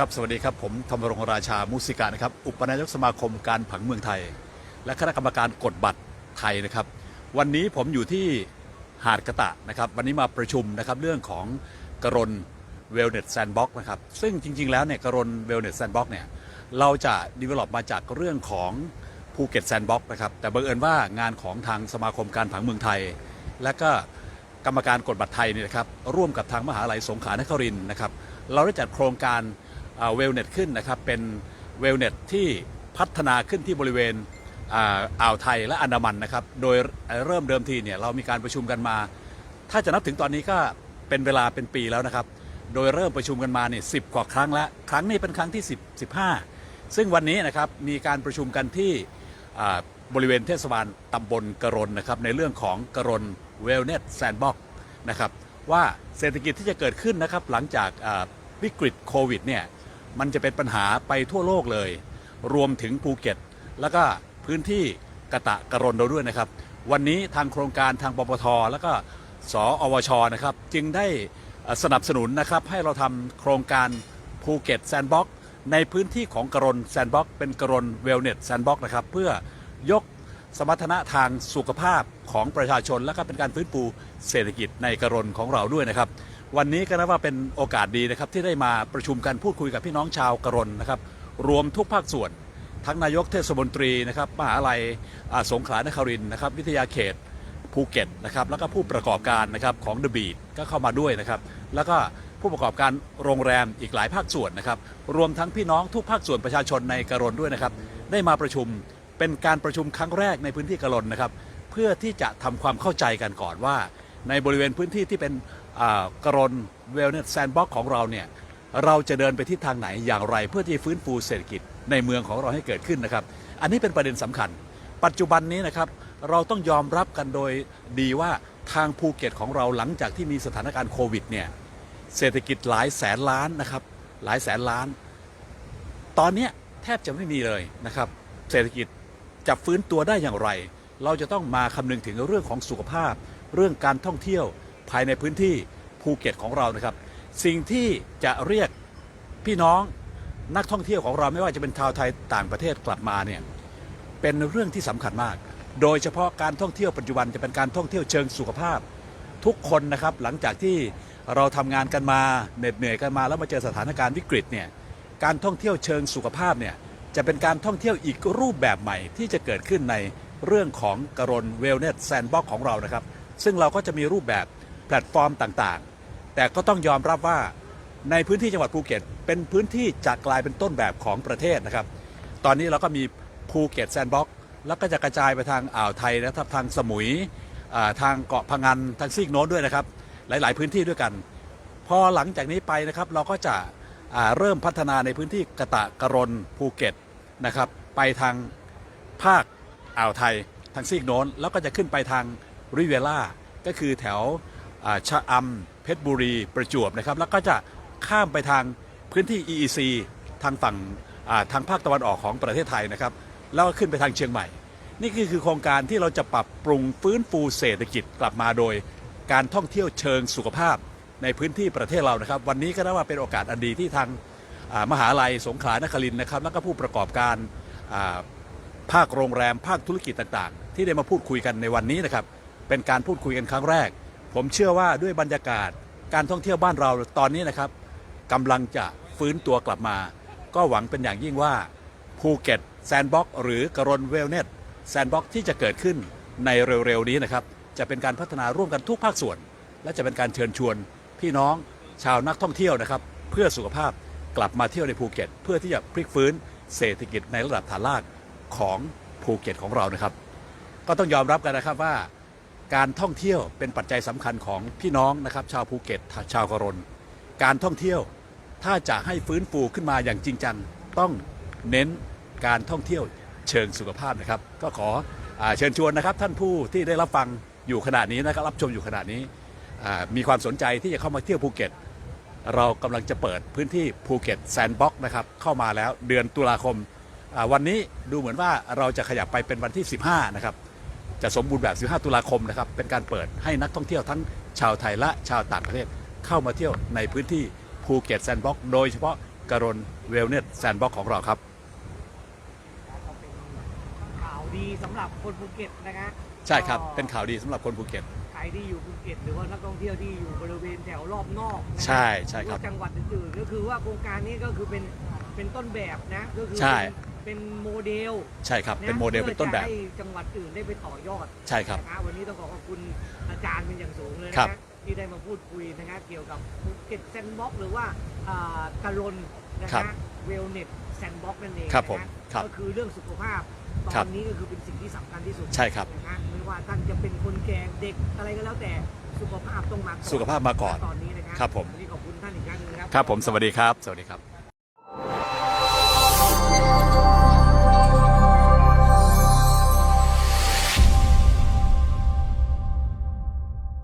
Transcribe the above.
ครับ สวัสดีครับ ผมธรรมรงค์ราชา มุสิกานะครับ อุปนายกสมาคมการผังเมืองไทย และคณะกรรมการกฎบัตรไทยนะครับ วันนี้ผมอยู่ที่หาดกระตะนะครับ วันนี้มาประชุมนะครับเรื่องของกรนเวลเน็ตแซนด์บ็อกนะครับ ซึ่งจริง ๆ แล้วเนี่ยกรนเวลเน็ตแซนด์บ็อกเนี่ย เราจะดีเวล็อปมาจากเรื่องของภูเก็ตแซนด์บ็อกนะครับ แต่บังเอิญว่างานของทางสมาคมการผังเมืองไทย และก็กรรมการกฎบัตรไทยเนี่ยนะครับ ร่วมกับทางมหาลัยสงขลานครินทร์นะครับ เราได้จัดโครงการ เวลเน็ตขึ้นนะครับ เป็นเวลเน็ตที่พัฒนาขึ้นที่บริเวณอ่าวไทยและอันดามันนะครับ โดยเริ่มเดิมทีเนี่ยเรามีการประชุมกันมา ถ้าจะนับถึงตอนนี้ก็เป็นเวลาเป็นปีแล้วนะครับ โดยเริ่มประชุมกันมาเนี่ยสิกว่าครั้งแล้ว ครั้งนี้เป็นครั้งที่ 10 15 ซึ่งวันนี้นะครับมีการประชุมกันที่บริเวณเทศบาลตำบลกรนนะครับในเรื่องของกรนเวลเน็ตแซนบ็อกนะครับว่าเศรษฐกิจที่จะเกิดขึ้นนะครับหลังจากวิกฤตโควิดเนี่ย มันจะเป็นปัญหาไปทั่วโลกเลย รวมถึงภูเก็ต แล้วก็พื้นที่กะตะกรนเราด้วยนะครับ วันนี้ทางโครงการทางปปท แล้วก็สอวชนะครับจึงได้สนับสนุนนะครับให้เราทำโครงการภูเก็ตแซนบ็อกในพื้นที่ของกรนแซนบ็อกเป็นกรนเวลเน็ตแซนบ็อกนะครับเพื่อยก สมรรถนะทางสุขภาพของประชาชน และก็เป็นการฟื้นฟูเศรษฐกิจในกรนของเราด้วยนะครับ วันนี้ก็นับว่าเป็นโอกาสดีนะครับที่ได้มาประชุมกันพูดคุยกับพี่น้องชาวกรนนะครับ รวมทุกภาคส่วน ทั้งนายกเทศมนตรีนะครับมหาลัยอ่าสงขลานครินนะครับ วิทยาเขตภูเก็ตนะครับแล้วก็ผู้ประกอบการนะครับของเดอะบีดก็เข้ามาด้วยนะครับ แล้วก็ผู้ประกอบการโรงแรมอีกหลายภาคส่วนนะครับ รวมทั้งพี่น้องทุกภาคส่วนประชาชนในกรนด้วยนะครับ ได้มาประชุม เป็นการประชุมครั้งแรกในพื้นที่กรนนะครับ เพื่อที่จะทำความเข้าใจกันก่อนว่า ในบริเวณพื้นที่ที่เป็นอ่ากรนเวลเนสแซนบ็อกของเราเนี่ยเราจะเดินไปทิศทางไหนอย่างไร เพื่อที่ฟื้นฟูเศรษฐกิจในเมืองของเราให้เกิดขึ้นนะครับ อันนี้เป็นประเด็นสำคัญ ปัจจุบันนี้นะครับเราต้องยอมรับกันโดยดีว่าทางภูเก็ตของเราหลังจากที่มีสถานการณ์โควิดเนี่ยเศรษฐกิจหลายแสนล้านนะครับหลายแสนล้าน ตอนนี้แทบจะไม่มีเลยนะครับ เศรษฐกิจ จะฟื้นตัวได้อย่างไร เราจะต้องมาคำนึงถึงเรื่องของสุขภาพ เรื่องการท่องเที่ยวภายในพื้นที่ภูเก็ตของเรานะครับ สิ่งที่จะเรียกพี่น้องนักท่องเที่ยวของเราไม่ว่าจะเป็นชาวไทยต่างประเทศกลับมาเนี่ยเป็นเรื่องที่สำคัญมาก โดยเฉพาะการท่องเที่ยวปัจจุบันจะเป็นการท่องเที่ยวเชิงสุขภาพ ทุกคนนะครับหลังจากที่เราทำงานกันมาเหน็ดเหนื่อยกันมาแล้วมาเจอสถานการณ์วิกฤตเนี่ยการท่องเที่ยวเชิงสุขภาพเนี่ย จะเป็นการท่องเที่ยวอีกรูปแบบใหม่ที่จะเกิดขึ้นในเรื่องของกรนเวลเนสแซนบ็อกของเรานะครับ ซึ่งเราก็จะมีรูปแบบแพลตฟอร์มต่างๆ แต่ก็ต้องยอมรับว่าในพื้นที่จังหวัดภูเก็ต เป็นพื้นที่จะกลายเป็นต้นแบบของประเทศนะครับ ตอนนี้เราก็มีภูเก็ตแซนบ็อกแล้วก็จะกระจายไปทางอ่าวไทยนะครับทางสมุยาทางเกาะพะงันทางซีกโน้นด้วยนะครับ หลาย ๆ พื้นที่ด้วยกัน พอหลังจากนี้ไปนะครับเราก็จะเริ่มพัฒนาในพื้นที่กะตะกะรนภูเก็ต นะครับไปทางภาคอ่าวไทยทางซีกโน้น แล้วก็จะขึ้นไปทางริเวล่าก็คือแถวชะอำเพชรบุรีประจวบนะครับแล้วก็จะข้ามไปทางพื้นที่ EEC ทางฝั่งทางภาคตะวันออกของประเทศไทยนะครับแล้วก็ขึ้นไปทางเชียงใหม่ นี่คือคือโครงการที่เราจะปรับปรุงฟื้นฟูเศรษฐกิจกลับมาโดย การท่องเที่ยวเชิงสุขภาพในพื้นที่ประเทศเรานะครับ วันนี้ก็นับว่าเป็นโอกาสอันดีที่ทาง มหาลัยสงขลานครินนะครับ แล้วก็ผู้ประกอบการภาคโรงแรม ภาคธุรกิจต่างๆ ที่ได้มาพูดคุยกันในวันนี้นะครับ เป็นการพูดคุยกันครั้งแรก ผมเชื่อว่าด้วยบรรยากาศการท่องเที่ยวบ้านเราตอนนี้นะครับกำลังจะฟื้นตัวกลับมา ก็หวังเป็นอย่างยิ่งว่าภูเก็ตแซนบ็อกหรือกรนเวลเนตแซนบ็อกที่จะเกิดขึ้นในเร็วๆนี้นะครับ จะเป็นการพัฒนาร่วมกันทุกภาคส่วน และจะเป็นการเชิญชวนพี่น้องชาวนักท่องเที่ยวนะครับ เพื่อสุขภาพ กลับมาเที่ยวในภูเก็ต เพื่อที่จะพลิกฟื้นเศรษฐกิจในระดับฐานรากของภูเก็ตของเรานะครับ ก็ต้องยอมรับกันนะครับว่าการท่องเที่ยวเป็นปัจจัยสำคัญของพี่น้องนะครับชาวภูเก็ตชาวกรนการท่องเที่ยวถ้าจะให้ฟื้นฟูขึ้นมาอย่างจริงจังต้องเน้นการท่องเที่ยวเชิงสุขภาพนะครับ ก็ขออเชิญชวนนะครับท่านผู้ที่ได้รับฟังอยู่ขณะนี้นะครับรับชมอยู่ขณะนี้มีความสนใจที่จะเข้ามาเที่ยวภูเก็ต เรากำลังจะเปิดพื้นที่ภูเก็ตแซนด์บ็อกนะครับ เข้ามาแล้วเดือนตุลาคมอ่าวันนี้ดูเหมือนว่าเราจะขยับไปเป็นวันที่ 15 นะครับ จะสมบูรณ์แบบ 15 ตุลาคมนะครับ เป็นการเปิดให้นักท่องเที่ยวทั้งชาวไทยและชาวต่างประเทศเข้ามาเที่ยวในพื้นที่ภูเก็ตแซนด์บ็อกซ์โดยเฉพาะกรณเวลเนสแซนบ็อกของเราครับก็เป็นข่าวดีสำหรับคนภูเก็ตนะคะใช่ครับก็เป็นข่าวดีสำหรับคนภูเก็ต ใครที่อยู่ภูเก็ตหรือว่านักท่องเที่ยวที่อยู่บริเวณแถวรอบนอกนะใช่ใช่ครับ หอว่าจังหวัดอื่นๆก็คือว่าโครงการนี้ก็คือเป็นเป็นต้นแบบนะก็คือใช่เป็นโมเดลใช่ครับเป็นโมเดลเป็นต้นแบบ พื่อจะให้จังหวัดอื่นได้ไปต่อยอดใช่ครับ นะวันนี้ต้องขอขอบคุณอาจารย์เป็นอย่างสูงเลยครันะบที่ได้มาพูดคุยนะเกี่ยวกับภูเก็ตแซนด์บ็อกหรือว่าอ่าการนนะครัฮะบเวลเน็ตแซนด์บ็อกนั่นเองครับผมนะฮะครับ ก็คือเรื่องสุขภาพ ตครัอบ นนี้ก็คือเป็นสิ่งที่สำคัญที่สุดใช่ครับ นะฮะไม่ว่าท่านจะเป็นคนแก่เด็กอะไรก็แล้วแต่สุขภาพต้องมาก่อนสุขภาพมาก่อนตอนนี้นะครับครับผม วันนี้ขอบคุณท่านอีกครั้งหนึงนะครับ ครับผมสวัสดีครับ สวัสดีครับ